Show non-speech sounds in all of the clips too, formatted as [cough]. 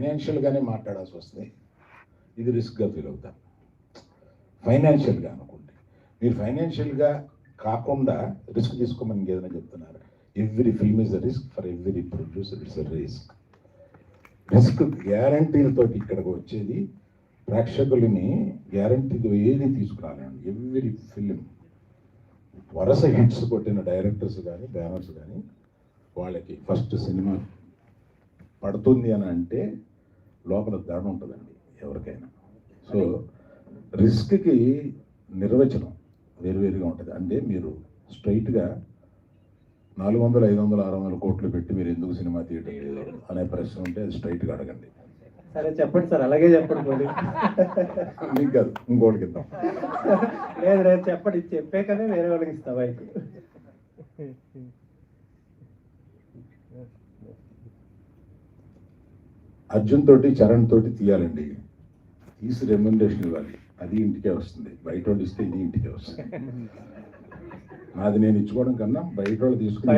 ఫైనాన్షియల్గానే మాట్లాడాల్సి వస్తుంది. ఇది రిస్క్గా ఫీల్ అవుతారు. ఫైనాన్షియల్గా అనుకోండి. మీరు ఫైనాన్షియల్గా కాకుండా రిస్క్ తీసుకోమని ఏదైనా చెప్తున్నారు. Every film is a risk for every producer it's a risk. Risk గ్యారంటీలతో ఇక్కడికి వచ్చేది ప్రేక్షకులని గ్యారంటీతో ఏది తీసుకురాలండి ఎవ్రీ ఫిలిం వరుస హిట్స్ కొట్టిన డైరెక్టర్స్ కానీ బ్యానర్స్ కానీ వాళ్ళకి ఫస్ట్ సినిమా పడుతుంది అని అంటే లోపల దడ ఉంటుందండి ఎవరికైనా. సో రిస్క్కి నిర్వచనం వేరువేరుగా ఉంటుంది. అంటే మీరు స్ట్రైట్గా నాలుగు వందలు ఐదు వందలు ఆరు వందల కోట్లు పెట్టి మీరు ఎందుకు సినిమా తీయటం లేదు అనే ప్రశ్న ఉంటే అది స్ట్రైట్గా అడగండి. సరే చెప్పండి సార్ అలాగే చెప్పండి. మీకు కాదు ఇంకోటికి ఇద్దాం. లేదు లేదు చెప్పండి. ఇది చెప్పాకనే వేరే వాళ్ళకి ఇస్తా అర్జున్ తోటి చరణ్ తోటి తీయాలండి. తీసి రెమ్యునరేషన్ ఇవ్వాలి. అది ఇంటికే వస్తుంది. బయట వాళ్ళు ఇస్తే ఇది ఇంటికే వస్తుంది. నాది నేను ఇచ్చుకోవడం కన్నా బయట వాళ్ళు తీసుకుని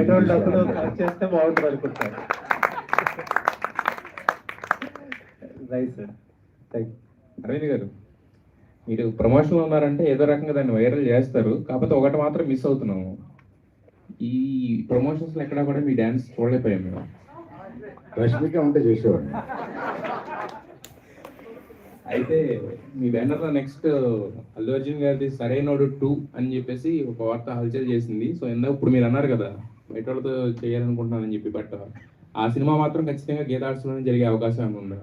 అరవింద్ గారు మీరు ప్రమోషన్లో ఉన్నారంటే ఏదో రకంగా దాన్ని వైరల్ చేస్తారు. కాకపోతే ఒకటి మాత్రం మిస్ అవుతున్నాము. ఈ ప్రమోషన్స్లో ఎక్కడా కూడా మీ డ్యాన్స్ చూడలేకపోయాం మేము. రష్మిక ఉంటే చేసేవాడిని. అయితే మీ బ్యానర్లో నెక్స్ట్ అల్లు అర్జున్ గారిది సరైనోడు టూ అని చెప్పేసి ఒక వార్త హల్చల్ చేసింది. సో ఇందాక ఇప్పుడు మీరు అన్నారు కదా బయట వాళ్ళతో చేయాలనుకుంటున్నానని చెప్పి బట్ ఆ సినిమా మాత్రం ఖచ్చితంగా గీతార్ట్స్లోనే జరిగే అవకాశం ఉందా?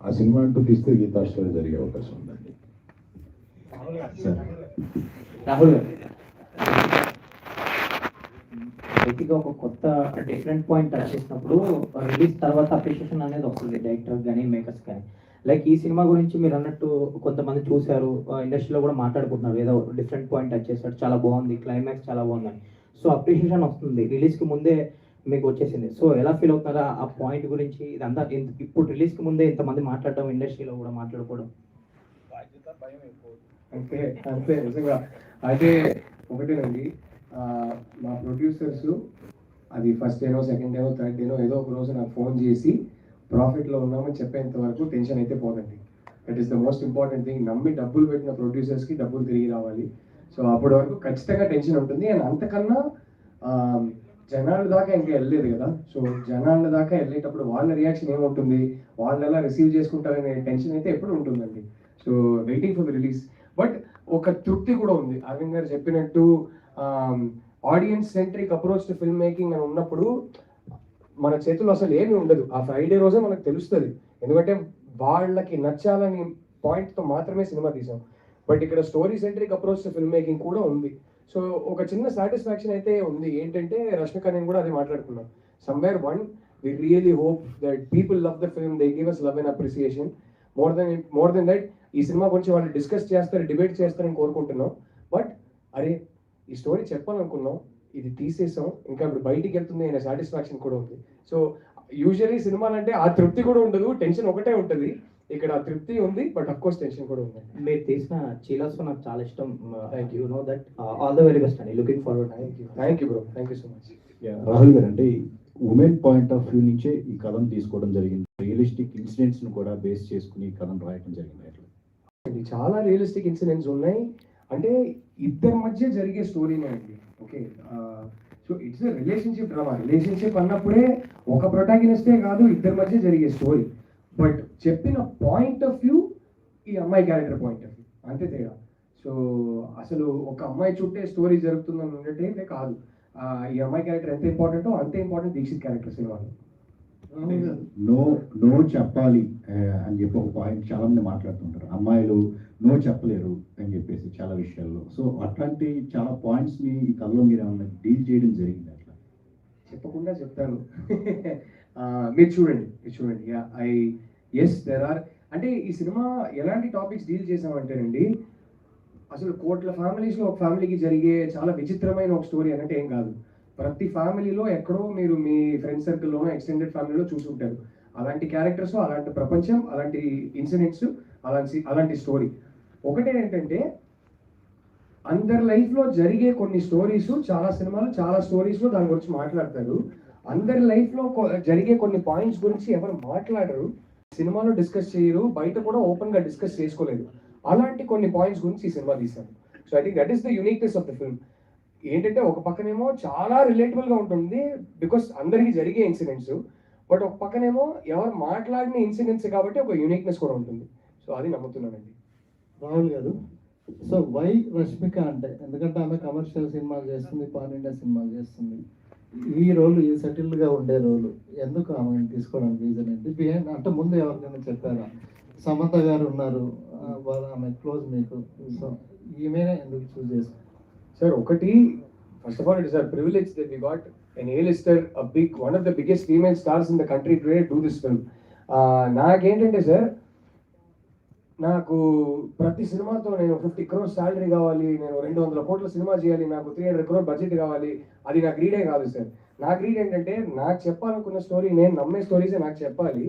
ఆ సినిమా అంటూ తీస్తే గీతాశ్చర్య జరిగే అవకాశం ఉందండి. సరే. రాహుల్ గారు. బేసిక్గా ఒక కొత్త డిఫరెంట్ పాయింట్ టచ్ చేసినప్పుడు రిలీజ్ తర్వాత అప్రిషియేషన్ అనేది వస్తుంది డైరెక్టర్ కానీ మేకర్స్ కానీ లైక్ ఈ సినిమా గురించి మీరు అన్నట్టు కొంతమంది చూశారు ఇండస్ట్రీలో కూడా మాట్లాడుకుంటున్నారు ఏదో డిఫరెంట్ పాయింట్ టచ్ చేశాడు చాలా బాగుంది క్లైమాక్స్ చాలా బాగుందని. సో అప్రిషియేషన్ వస్తుంది రిలీజ్కి ముందే మీకు వచ్చేసింది. సో ఎలా ఫీల్ అవుతున్నారా ఆ పాయింట్ గురించి? ఇదంతా ఇప్పుడు రిలీజ్కి ముందే ఇంతమంది మాట్లాడడం ఇండస్ట్రీలో కూడా మాట్లాడుకోవడం? అంతే నిజంగా. అయితే ఒకటేనండి మా ప్రొడ్యూసర్స్ అది ఫస్ట్ డేనో సెకండ్ డేనో థర్డ్ డేనో ఏదో ఒక రోజు నాకు ఫోన్ చేసి ప్రాఫిట్లో ఉన్నామని చెప్పేంత వరకు టెన్షన్ అయితే పోదండి. That is the most important thing నమ్మి డబ్బులు పెట్టిన ప్రొడ్యూసర్స్కి డబ్బులు తిరిగి రావాలి. సో అప్పటి వరకు ఖచ్చితంగా టెన్షన్ ఉంటుంది. అండ్ అంతకన్నా జనాల దాకా ఇంకా వెళ్ళలేదు కదా. సో జనాల దాకా వెళ్ళేటప్పుడు వాళ్ళ రియాక్షన్ ఏముంటుంది? వాళ్ళు ఎలా రిసీవ్ చేసుకుంటారనే టెన్షన్ అయితే ఎప్పుడు ఉంటుందండి. So waiting for release but ఒక తృప్తి కూడా ఉంది. అరవింద్ గారు చెప్పినట్టు audience centric approach to film making అని ఉన్నప్పుడు మన చేతుల్లో అసలు ఏమీ ఉండదు. ఆ ఫ్రైడే రోజే మనకు తెలుస్తుంది. ఎందుకంటే వాళ్ళకి నచ్చాలని పాయింట్తో మాత్రమే సినిమా తీసాం. బట్ ఇక్కడ story centric approach to film making కూడా ఉంది. సో ఒక చిన్న సాటిస్ఫాక్షన్ అయితే ఉంది. ఏంటంటే రష్మిక నేను కూడా అది మాట్లాడుకున్నాం somewhere one we really hope that people love the film they give us love and appreciation more than more than that ఈ సినిమా గురించి వాళ్ళు డిస్కస్ చేస్తారు డిబేట్ చేస్తారని కోరుకుంటున్నాం. బట్ అరే ఈ స్టోరీ చెప్పాలనుకున్నాం ఇది తీసేసాం ఇంకా ఇప్పుడు బయటికి వెళ్తుంది అనే సాటిస్ఫాక్షన్ కూడా ఉంది. సో యూజువలీ సినిమాలు అంటే ఆ తృప్తి కూడా ఉండదు టెన్షన్ ఒకటే ఉంటుంది. ఇక్కడ ఆ తృప్తి ఉంది బట్ అఫ్ కోర్స్ టెన్షన్ కూడా ఉంది. మీరు తీసిన చీలాస్ నాకు చాలా ఇష్టం. Thank you no that all the very best అండి looking forward thank you thank you bro thank you so much Rahul garu అంటే ఉమెన్ పాయింట్ ఆఫ్ వ్యూ నుంచే ఈ కథను తీసుకోవడం జరిగింది. రియలిస్టిక్ ఇన్సిడెంట్స్ను కూడా బేస్ చేసుకుని ఈ కథను రాయడం జరిగింది. చాలా రియలిస్టిక్ ఇన్సిడెంట్స్ ఉన్నాయి. అంటే ఇద్దరి మధ్య జరిగే స్టోరీనే అండి. Okay so it's a relationship drama relationship అన్నప్పుడే ఒక ప్రొటాగినిస్టే కాదు ఇద్దరి మధ్య జరిగే స్టోరీ బట్ చెప్పిన పాయింట్ ఆఫ్ వ్యూ ఈ అమ్మాయి క్యారెక్టర్ పాయింట్ ఆఫ్ వ్యూ అంతే తేడా. సో అసలు ఒక అమ్మాయి చుట్టే స్టోరీ జరుగుతుందని ఉన్నట్టయితే కాదు. ఈ అమ్మాయి క్యారెక్టర్ ఎంత ఇంపార్టెంటో అంతే ఇంపార్టెంట్ దీక్షిత్ క్యారెక్టర్ సినిమాలో నో నో చెప్పాలి అని చెప్పి ఒక పాయింట్ చాలా మంది మాట్లాడుతుంటారు. అమ్మాయిలు నో చెప్పలేరు అని చెప్పేసి చాలా విషయాల్లో. సో అట్లాంటి చాలా పాయింట్స్ని ఈ కళ్ళలో మీరు ఏమన్నా డీల్ చేయడం జరిగింది అట్లా? చెప్పకుండా చెప్తాను [laughs] మీరు చూడండి మీరు చూడండి. ఐ ఎస్ దెర్ ఆర్ అంటే ఈ సినిమా ఎలాంటి టాపిక్స్ డీల్ చేసామంటేనండి అసలు కోట్ల ఫ్యామిలీస్లో ఒక ఫ్యామిలీకి జరిగే చాలా విచిత్రమైన ఒక స్టోరీ అన్నట్టు ఏం కాదు. ప్రతి ఫ్యామిలీలో ఎక్కడో మీరు మీ ఫ్రెండ్ సర్కిల్లోనో ఎక్స్టెండెడ్ ఫ్యామిలీలో చూసి ఉంటారు. అలాంటి క్యారెక్టర్స్ అలాంటి ప్రపంచం అలాంటి ఇన్సిడెంట్స్ అలాంటి అలాంటి స్టోరీ ఒకటే ఏంటంటే అందరి లైఫ్లో జరిగే కొన్ని స్టోరీస్ చాలా సినిమాలు చాలా స్టోరీస్లో దాని గురించి మాట్లాడతారు. అందరి లైఫ్లో జరిగే కొన్ని పాయింట్స్ గురించి ఎవరు మాట్లాడరు సినిమాలో డిస్కస్ చేయరు బయట కూడా ఓపెన్గా డిస్కస్ చేసుకోలేదు. అలాంటి కొన్ని పాయింట్స్ గురించి ఈ సినిమా తీశారు. So I think that is the uniqueness of the film. ఏంటంటే ఒక పక్కనేమో చాలా రిలేటబుల్గా ఉంటుంది బికాస్ అందరికీ జరిగే ఇన్సిడెంట్స్ బట్ ఒక పక్కనేమో ఎవరు మాట్లాడిన ఇన్సిడెంట్స్ కాబట్టి ఒక యూనిక్నెస్ కూడా ఉంటుంది. సో అది నమ్ముతున్నానండి. రాహుల్ గారు సో వై రష్మిక అంటే ఎందుకంటే ఆమె కమర్షియల్ సినిమాలు చేస్తుంది పాన్ ఇండియా సినిమాలు చేస్తుంది. ఈ రోల్ ఈ సెటిల్డ్గా ఉండే రోల్ ఎందుకు ఆమె తీసుకోవడానికి రీజన్ ఏంటి? బిహైండ్ అంటే ముందు ఎవరికైనా చెప్పారా సమంత గారు ఉన్నారు ఆ, ఆమె క్లోజ్ మీకు. సో ఈమెనే ఎందుకు చూస్? చేసుకున్నారు సార్ ఒకటి first of all it is our privilege that we got an A lister a big one of the biggest female stars in the country today do this film నాకేంటంటే sir నాకు ప్రతి సినిమాతో నేను fifty crore salary కావాలి నేను రెండు వందల కోట్ల సినిమా చేయాలి నాకు త్రీ హండ్రెడ్ క్రోర్ బడ్జెట్ కావాలి అది నాకు రీడే కాదు సార్ నాకు రీడ్ ఏంటంటే నాకు చెప్పాలనుకున్న స్టోరీ నేను నమ్మే స్టోరీసే నాకు చెప్పాలి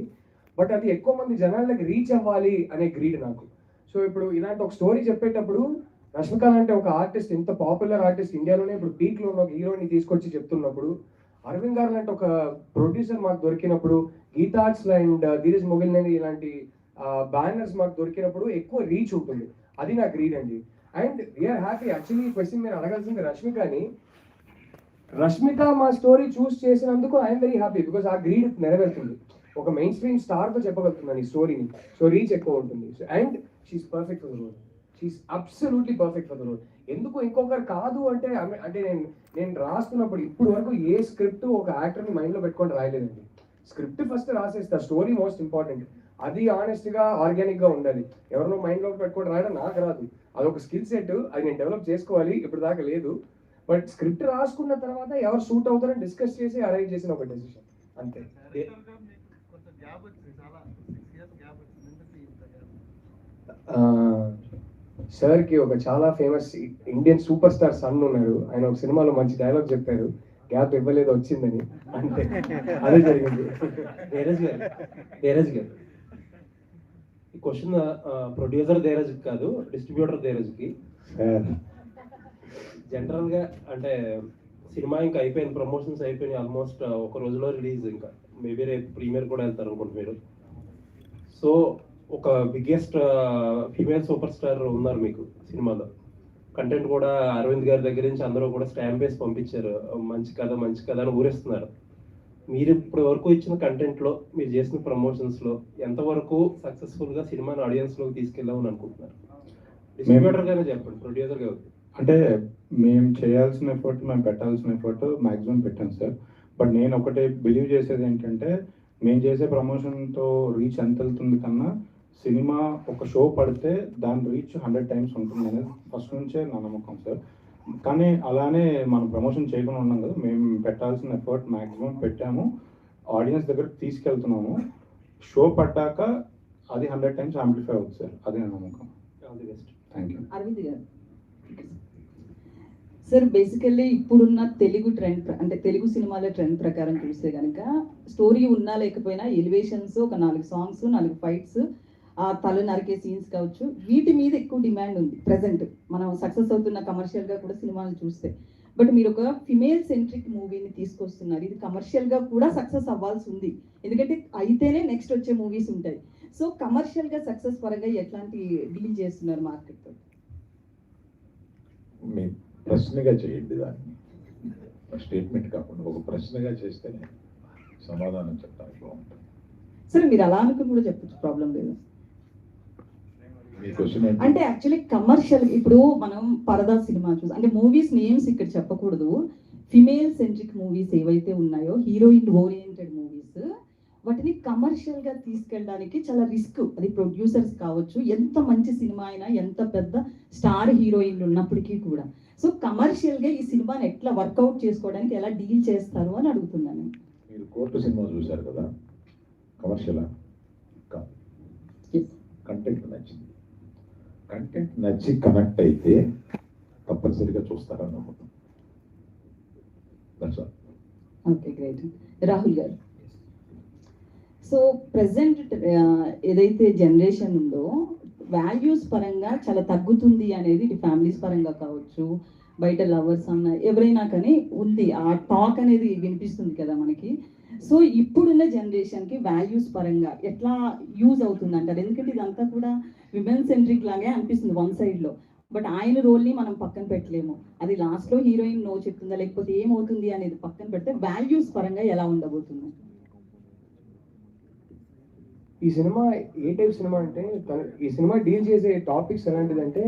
బట్ అది ఎక్కువ మంది జనాలకి రీచ్ అవ్వాలి అనే గ్రీడ్ నాకు. సో ఇప్పుడు ఇలాంటి ఒక స్టోరీ చెప్పేటప్పుడు రష్మిక అంటే ఒక ఆర్టిస్ట్ ఇంత పాపులర్ ఆర్టిస్ట్ ఇండియాలోనే ఇప్పుడు పీక్లో ఉన్న ఒక హీరోని తీసుకొచ్చి చెప్తున్నప్పుడు అరవింద్ గారు లాంటి ఒక ప్రొడ్యూసర్ మాకు దొరికినప్పుడు గీతాట్స్ అండ్ ధీరజ్ మొగిల్నేని ఇలాంటి బ్యానర్స్ మాకు దొరికినప్పుడు ఎక్కువ రీచ్ ఉంటుంది. అది నాకు రీడ్ అండి. And we're happy actually question మీరు అడగాల్సింది రష్మికని రష్మిక మా స్టోరీ చూస్ చేసినందుకు ఐఎమ్ వెరీ హ్యాపీ బికాస్ ఆ గ్రీడ్ నెరవేరుతుంది. ఒక మెయిన్ స్ట్రీమ్ స్టార్తో చెప్పగలుగుతున్నాను ఈ స్టోరీని సో రీచ్ ఎక్కువ ఉంటుంది. And she's perfect for the role she's absolutely perfect for the role ఎందుకు ఇంకొకరు కాదు అంటే అంటే నేను నేను రాస్తున్నప్పుడు ఇప్పుడు వరకు ఏ స్క్రిప్ట్ ఒక యాక్టర్ని మైండ్లో పెట్టుకొని రాయలేదండి. స్క్రిప్ట్ ఫస్ట్ రాసేస్తా స్టోరీ మోస్ట్ ఇంపార్టెంట్. అది ఆనెస్ట్గా ఆర్గానిక్గా ఉండాలి. ఎవరినో మైండ్లో పెట్టుకొని రాయడం నాకు రాదు. అదొక స్కిల్ సెట్. అది నేను డెవలప్ చేసుకోవాలి. ఇప్పుడు దాకా లేదు. బట్ స్క్రిప్ట్ రాసుకున్న తర్వాత ఎవరు సూట్ అవుతారని డిస్కస్ చేసి అరేంజ్ చేసిన ఒక డెసిషన్. అంతే. సార్కి ఒక చాలా famous Indian super star son ఉన్నారు ఆయన ఒక సినిమాలో మంచి డైలాగ్ చెప్పారు. గ్యాప్ ఇవ్వలేదు వచ్చిందని. అంటే [laughs] అదే జరిగింది. ధీరజ్ గారు ధీరజ్ గారు. ఈ క్వశ్చన్ ప్రొడ్యూసర్ ధీరజ్ కాదు డిస్ట్రిబ్యూటర్ ధీరజ్కి. జనరల్గా అంటే సినిమా ఇంకా అయిపోయింది ప్రమోషన్స్ అయిపోయినాయి ఆల్మోస్ట్ ఒక రోజులో రిలీజ్ ఇంకా. మేబీ రేపు ప్రీమియర్ కూడా వెళ్తారు అనుకుంటు మీరు. సో ఒక బిగ్గెస్ట్ ఫీమేల్ సూపర్ స్టార్ ఉన్నారు మీకు సినిమాలో. కంటెంట్ కూడా అరవింద్ గారి దగ్గర నుంచి అందరూ కూడా స్టాంప్ వేసి పంపించారు. మంచి కథ మంచి కథ అని ఊరేస్తున్నారు. మీరు ఇప్పటి వరకు ఇచ్చిన కంటెంట్లో మీరు చేసిన ప్రమోషన్స్లో ఎంతవరకు సక్సెస్ఫుల్గా సినిమాని ఆడియన్స్లోకి తీసుకెళ్ళామని అనుకుంటున్నారు? డిస్ట్రిబ్యూటర్ గానే చెప్పండి ప్రొడ్యూసర్ గారు. అంటే మేము చేయాల్సిన ఎఫర్ట్ మేము పెట్టాల్సిన ఎఫర్ట్ మాక్సిమం పెట్టాం సార్ బట్ నేను ఒకటే బిలీవ్ చేసేది ఏంటంటే మేము చేసే ప్రమోషన్తో రీచ్ ఎంత వెళ్తుంది కన్నా సినిమా ఒక షో పడితే దాని రీచ్ హండ్రెడ్ టైమ్స్ ఉంటుంది అనేది ఫస్ట్ నుంచే నా నమ్మకం సార్. కానీ అలానే మనం ప్రమోషన్ చేయకుండా ఉన్నాం కదా మేము పెట్టాల్సిన ఎఫర్ట్ మాక్సిమం పెట్టాము. ఆడియన్స్ దగ్గరకు తీసుకెళ్తున్నాము. షో పడ్డాక అది హండ్రెడ్ టైమ్స్ ఆంప్లిఫై అవుతుంది సార్. అది నా నమ్మకం. All the best. Thank you. Aravind garu. Sir basically ఇప్పుడున్న తెలుగు ట్రెండ్ అంటే తెలుగు సినిమాల ట్రెండ్ ప్రకారం చూస్తే కనుక స్టోరీ ఉన్నా లేకపోయినా ఎలివేషన్స్ ఒక నాలుగు సాంగ్స్ నాలుగు ఫైట్స్ ఆ తల నరికే సీన్స్ కావచ్చు. వీటి మీద ఎక్కువ డిమాండ్ ఉంది ప్రజెంట్ మనం సక్సెస్ అవుతున్న కమర్షియల్గా కూడా సినిమాలు చూస్తే. బట్ మీరు ఒక ఫిమేల్ సెంట్రిక్ మూవీని తీసుకొస్తున్నారు. ఇది కమర్షియల్గా కూడా సక్సెస్ అవ్వాల్సి ఉంది. ఎందుకంటే అయితేనే నెక్స్ట్ వచ్చే మూవీస్ ఉంటాయి. సో కమర్షియల్గా సక్సెస్ పరంగా ఎట్లాంటి డీల్ చేస్తున్నారు మార్కెట్తో మీ ప్రశ్నగా చేయండి దాన్ని. స్టేట్మెంట్ కాకుండా ఒక ప్రశ్నగా చేస్తేనే సమాధానం చెప్పడానికి బాగుంటుంది. సరే మీరు అలా అనుకుని కూడా చెప్పచ్చు. ప్రాబ్లం లేదు. అంటే యాక్చువల్లీ కమర్షియల్ ఇప్పుడు మనం పరదా సినిమా చూసి అంటే మూవీస్ నేమ్స్ ఇక్కడ చెప్పకూడదు. ఫిమేల్ సెంట్రిక్ మూవీస్ ఏవైతే ఉన్నాయో హీరోయిన్ ఓరియంటెడ్ మూవీస్ వాటిని కమర్షియల్గా తీసుకెళ్ళడానికి చాలా రిస్క్ అది ప్రొడ్యూసర్స్ కావచ్చు ఎంత మంచి సినిమా అయినా ఎంత పెద్ద స్టార్ హీరోయిన్లు ఉన్నప్పటికీ కూడా. సో కమర్షియల్గా ఈ సినిమాని ఎట్లా వర్కౌట్ చేసుకోవడానికి ఎలా డీల్ చేస్తారు అని అడుగుతున్నాను. మీరు కోర్టు సినిమా చూశారు కదా? కమర్షియలా. కంటెంట్ నచ్చింది. కంటెంట్ నచ్చి కనెక్ట్ అయితే తప్పనిసరిగా చూస్తారని నమ్ముతాం. Okay great Rahul garu. So present uh, ఏదైతే జనరేషన్ ఉందో వాల్యూస్ పరంగా చాలా తగ్గుతుంది అనేది ఫ్యామిలీస్ పరంగా కావచ్చు బయట లవర్స్ అన్న ఎవరైనా కానీ ఉంది. ఆ టాక్ అనేది వినిపిస్తుంది కదా మనకి. సో ఇప్పుడున్న జనరేషన్కి వాల్యూస్ పరంగా ఎట్లా యూజ్ అవుతుంది అంటారు ఎందుకంటే ఇదంతా కూడా విమెన్ సెంట్రిక్ లాగే అనిపిస్తుంది వన్ సైడ్లో. బట్ ఆయన రోల్ని మనం పక్కన పెట్టలేము. అది లాస్ట్లో హీరోయిన్ నో చెప్తుందా? లేకపోతే ఏమవుతుంది అనేది పక్కన పెడితే వాల్యూస్ పరంగా ఎలా ఉండబోతుంది? ఈ సినిమా ఏ టైప్ సినిమా అంటే ఈ సినిమా డీల్ చేసే టాపిక్స్ ఎలాంటిదంటే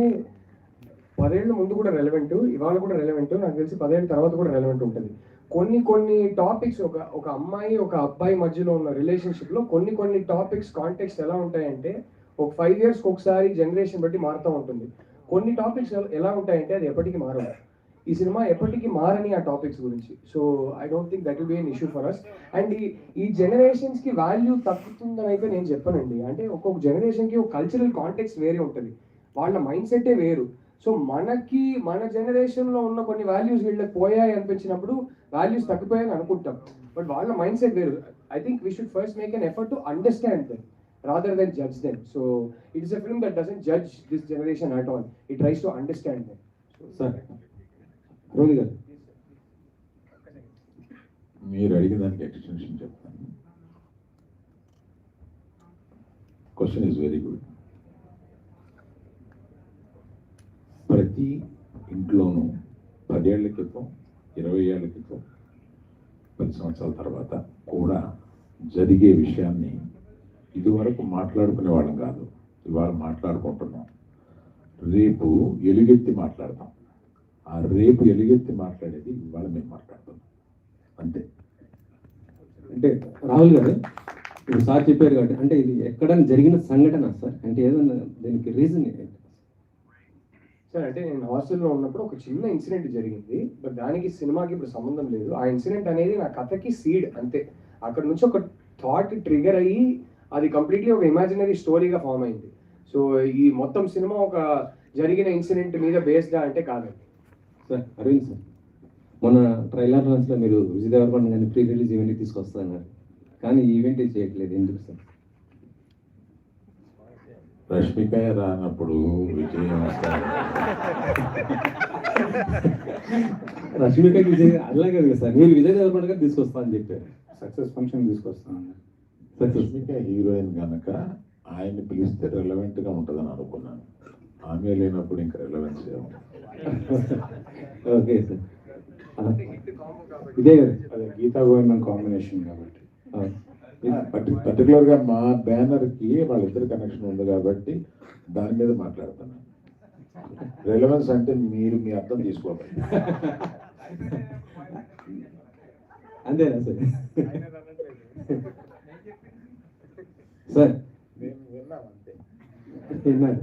పదేళ్ళ ముందు కూడా రెలవెంట్ ఇవాళ కూడా రెలవెంట్ నాకు తెలిసి పదేళ్ళ తర్వాత కూడా రెలవెంట్ ఉంటుంది. కొన్ని కొన్ని టాపిక్స్ ఒక ఒక అమ్మాయి ఒక అబ్బాయి మధ్యలో ఉన్న రిలేషన్షిప్లో కొన్ని కొన్ని టాపిక్స్ కాంటెక్స్ ఎలా ఉంటాయంటే ఒక ఫైవ్ ఇయర్స్ ఒకసారి జనరేషన్ బట్టి మారుతూ ఉంటుంది. కొన్ని టాపిక్స్ ఎలా ఉంటాయంటే అది ఎప్పటికీ మారవు. ఈ సినిమా ఎప్పటికీ మారని ఆ టాపిక్స్ గురించి. So I don't think that will be an issue for us and ఈ ఈ జనరేషన్స్కి వాల్యూ తగ్గుతుందని అయితే నేను చెప్పానండి. అంటే ఒక్కొక్క జనరేషన్కి ఒక కల్చరల్ కాంటెక్స్ వేరే ఉంటుంది. వాళ్ళ మైండ్ సెట్టే వేరు. సో మనకి మన జనరేషన్లో ఉన్న కొన్ని వాల్యూస్ వీళ్ళకి పోయాయి అనిపించినప్పుడు వాల్యూస్ తగ్గిపోయాయని అనుకుంటాం. బట్ వాళ్ళ మైండ్ సెట్ వేరు I think we should first make an effort to understand them rather than judge them so it is a film that doesn't judge this generation at all it tries to understand them sir రోగి గారు. మీరు అడిగిన దానికి extension చెప్తాను. Question is very good ప్రతి ఇంట్లోనూ పదేళ్ళ క్రితం ఇరవై ఏళ్ళ క్రితం పది సంవత్సరాల తర్వాత కూడా జరిగే విషయాన్ని ఇదివరకు మాట్లాడుకునే వాళ్ళం కాదు. ఇవాళ మాట్లాడుకుంటున్నాం. రేపు ఎలుగెత్తి మాట్లాడతాం. ఆ రేపు ఎలుగెత్తి మాట్లాడేది ఇవాళ మేము మాట్లాడుతున్నాం అంతే. అంటే రాహుల్ గారు ఇప్పుడు సార్ చెప్పారు కాబట్టి అంటే ఇది ఎక్కడైనా జరిగిన సంఘటన సార్? అంటే ఏదన్నా దీనికి రీజన్ సార్ అంటే నేను హాస్టల్లో ఉన్నప్పుడు ఒక చిన్న ఇన్సిడెంట్ జరిగింది. బట్ దానికి సినిమాకి ఇప్పుడు సంబంధం లేదు. ఆ ఇన్సిడెంట్ అనేది నా కథకి సీడ్ అంతే. అక్కడ నుంచి ఒక థాట్ ట్రిగర్ అయ్యి అది కంప్లీట్లీ ఒక ఇమాజినరీ స్టోరీగా ఫామ్ అయింది. సో ఈ మొత్తం సినిమా ఒక జరిగిన ఇన్సిడెంట్ మీద బేస్డ్ అంటే కాదండి. సార్ అరవింద్ సార్ మొన్న ట్రైలర్ లాంచ్లో మీరు విజయ్ దేవరకొండ ప్రీ రిలీజ్ ఈవెంట్కి తీసుకొస్తాను కానీ ఈవెంట్ చేయట్లేదు. ఎందుకు సార్ రష్మిక రానప్పుడు విజయం రష్మిక విజయ్ అలాగే కదా సార్. మీరు విజయ్ దేవరకొండ గారు తీసుకొస్తా అని చెప్పారు. సక్సెస్ ఫంక్షన్ తీసుకొస్తాను. సక్సెస్. రష్మిక హీరోయిన్ కనుక ఆయన్ని పిలిస్తే రెలవెంట్గా ఉంటుందని అనుకున్నాను. ఆమె లేనప్పుడు ఇంకా రెలవెన్స్ ఓకే సార్. ఇదే కదా. అదే గీతా గోవిందం కాంబినేషన్ కాబట్టి. పర్టికులర్గా మా బ్యానర్కి వాళ్ళిద్దరి కనెక్షన్ ఉంది కాబట్టి దాని మీద మాట్లాడుతున్నాను రెలవెన్స్ అంటే మీరు మీ అర్థం తీసుకోవాలి. అంతేనా సార్? సార్. విన్నారు.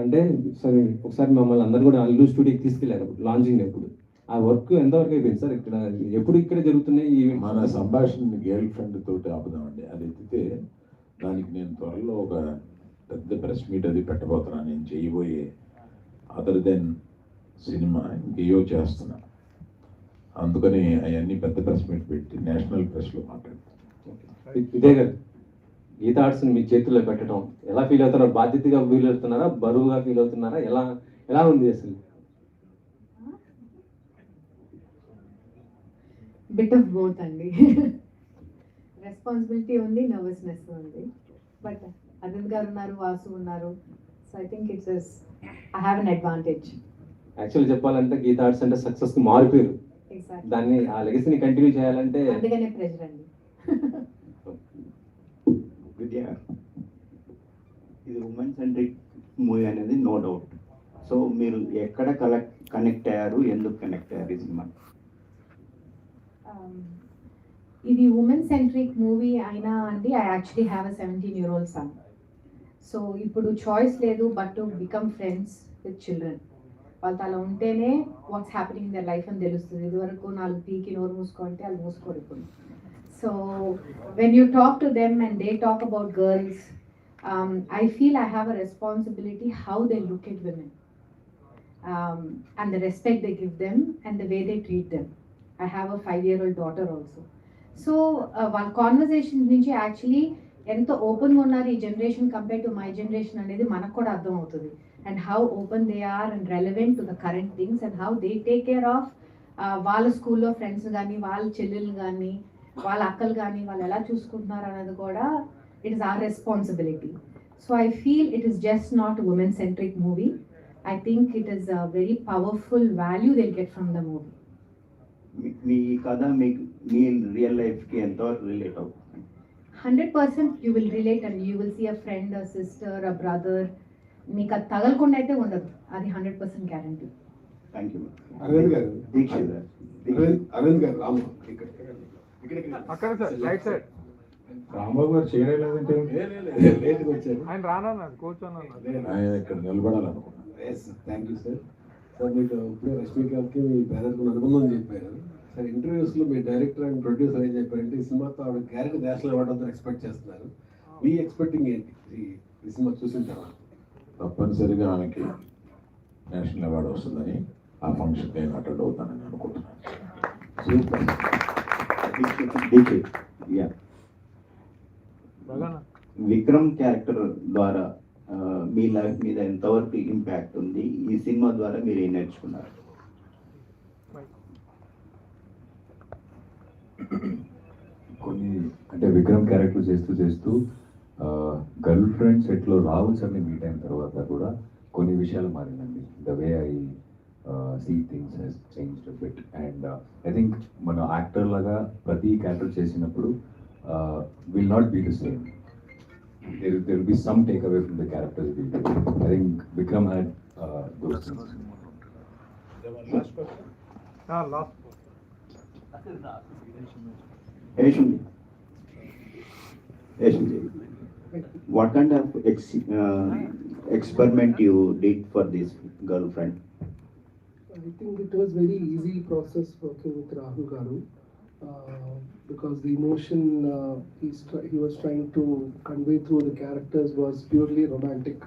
అంటే సరే ఒకసారి మమ్మల్ని అందరు కూడా అల్లు స్టూడియోకి తీసుకెళ్ళారు లాంచింగ్ ఎప్పుడు? ఆ వర్క్ ఎంతవరకు అయిపోయింది సార్? ఇక్కడ ఎప్పుడు ఇక్కడ జరుగుతున్నాయి ఈ మన సంభాషణ గర్ల్ ఫ్రెండ్ తోటి ఆపుదామండి అది ఎత్తితే దానికి నేను త్వరలో ఒక పెద్ద ప్రెస్ మీట్ అది పెట్టబోతున్నాను నేను చేయబోయే అదర్ దెన్ సినిమా ఇంకేయో చేస్తున్నా. అందుకని అవన్నీ పెద్ద ప్రెస్ మీట్ పెట్టి నేషనల్ ప్రెస్లో మాట్లాడతాను ఇదే కదా గీత ఆర్ట్స్ మీ చేతుల్లో పెట్టడం ఎలా ఫీల్ అవుతున్నారు? బాధ్యతగా ఫీల్ అవుతున్నారా? బరువుగా ఫీల్ అవుతున్నారా? ఎలా ఎలా ఉంది అసలు? బిట్ ఆఫ్ బోత్ అండి. రెస్పాన్సిబిలిటీ ఉంది నర్వస్నెస్ ఉంది. బట్ అరవింద్ గారు ఉన్నారు వాసు ఉన్నారు. So I think it's I have an advantage actual చెప్పాలంటే గీత ఆర్ట్స్ అంటే సక్సెస్కి మారిపోయారు. ఎగ్జాక్ట్ దాన్ని ఆ లెగసీని కంటిన్యూ చేయాలంటే అందుకనే ప్రెజర్ అండి. ఇది ఉమెన్ సెంట్రిక్ మూవీ అనేది నో డౌట్ సో మీరు ఎక్కడ కలెక్ట్ కనెక్ట్ అయ్యారు ఎందుకు కనెక్ట్ అయ్యారు ఈ సినిమా ఇది ఉమెన్ సెంట్రిక్ మూవీ అయినా అండి. I actually have a seventeen year old son so ఇప్పుడు చాయిస్ లేదు but to become friends with children వాళ్ళతో అలా ఉంటేనే వాట్స్ హ్యాపెనింగ్ దర్ లైఫ్ అని తెలుస్తుంది. ఇదివరకు నాలుగు పీకి నోరు మూసుకుంటే వాళ్ళు మూసుకోరు ఇప్పుడు. So when you talk to them and they talk about girls I feel I have a responsibility how they look at women and the respect they give them and the way they treat them I have a five year old daughter also so వాళ్ళ conversation నుంచి actually ఎంత ఓపెన్గా ఉన్నారు ఈ generation compare to my generation అనేది మనకు కూడా అర్థం అవుతుంది. And how open they are and relevant to the current things and how they take care of వాళ్ళ స్కూల్లో ఫ్రెండ్స్ కానీ వాళ్ళ చెల్లెలు కానీ వాళ్ళ అక్కలు కానీ వాళ్ళు ఎలా చూసుకుంటున్నారు అన్నది కూడా it is our responsibility so I feel it is just not women centric movie I think it is a very powerful value they'll get from the movie మీ- కథ మీకు మీ రియల్ లైఫ్కి ఎంతవరకు రిలేట్ అవుతుంది. Hundred percent you will relate and you will see a friend a sister a brother మీకు అది తగలకుండా అయితే ఉండదు. అది hundred percent guarantee thank you Aravind garu. Dikshit. Aravind గారు రాము. అక్కడ సార్ రైట్ సైడ్ రాంబాబు గారు చేయలేదంటే లేట్గా వచ్చారు. ఆయన రానన్నా కూర్చొని ఆయన ఇక్కడ నిలబడాలనుకున్నాను థ్యాంక్ యూ సార్ సార్ మీకు ఇప్పుడే రష్మికాకి మీ బ్రదర్కి అనుబంధం చెప్పారు. సార్ ఇంటర్వ్యూస్లో మీ డైరెక్టర్ అండ్ ప్రొడ్యూసర్ ఏం చెప్పారంటే ఈ సినిమాతో ఆవిడ క్యారెక్టర్ నేషనల్ అవార్డు అంతా ఎక్స్పెక్ట్ చేస్తున్నారు. మీ ఎక్స్పెక్టింగ్ ఏంటి? ఈ- సినిమా చూసిన తర్వాత. తప్పనిసరిగా ఆమెకి నేషనల్ అవార్డు వస్తుందని ఆ ఫంక్షన్ నేను అటెండ్ అవుతానని అనుకుంటున్నాను. సూపర్ విక్రమ్ క్యారెక్టర్ ద్వారా మీ లైఫ్ మీద ఎంతవరకు ఇంపాక్ట్ ఉంది? ఈ సినిమా ద్వారా మీరు ఏం నేర్చుకున్నారు? కొన్ని అంటే విక్రమ్ క్యారెక్టర్ చేస్తూ చేస్తూ గర్ల్ ఫ్రెండ్ సెట్లో రాహుల్ సార్ని మీట్ అయిన తర్వాత కూడా కొన్ని విషయాలు మారిందండి the way I see things has change bit and I think మన యాక్టర్ లాగా ప్రతి క్యారెక్టర్ చేసినప్పుడు will not be the same there there will be some takeaway from the characters we do. I think Vikram had uh, those things. What kind of ex- uh, experiment you did for this girlfriend? I think it was very easy process working with Rahul Garu uh, because the emotion uh, he was trying to convey through the characters was purely romantic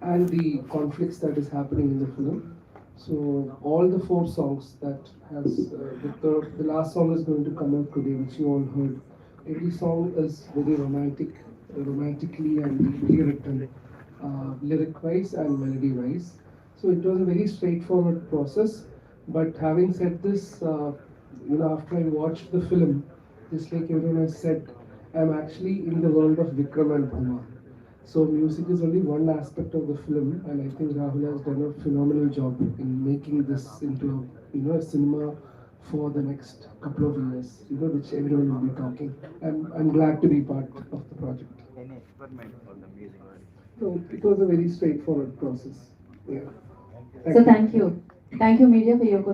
and the conflicts that is happening in the film. So all the four songs that has uh, the third, the last song is going to come out today, which you all heard. Every song is very romantic, romantically and deeply written, uh, lyric-wise and melody-wise. So it was a very straightforward process. But having said this, uh, you know, after I watched the film, just like everyone has said, I'm actually in the world of Vikram and Bhuma. So music is only one aspect of the film, and I think Rahul has done a phenomenal job in making this into a, you know a cinema for the next couple of years, you know, which everyone will be talking. I'm I'm glad to be part of the project. So it was a very straightforward process. Yeah. So thank you. Thank you, media, for your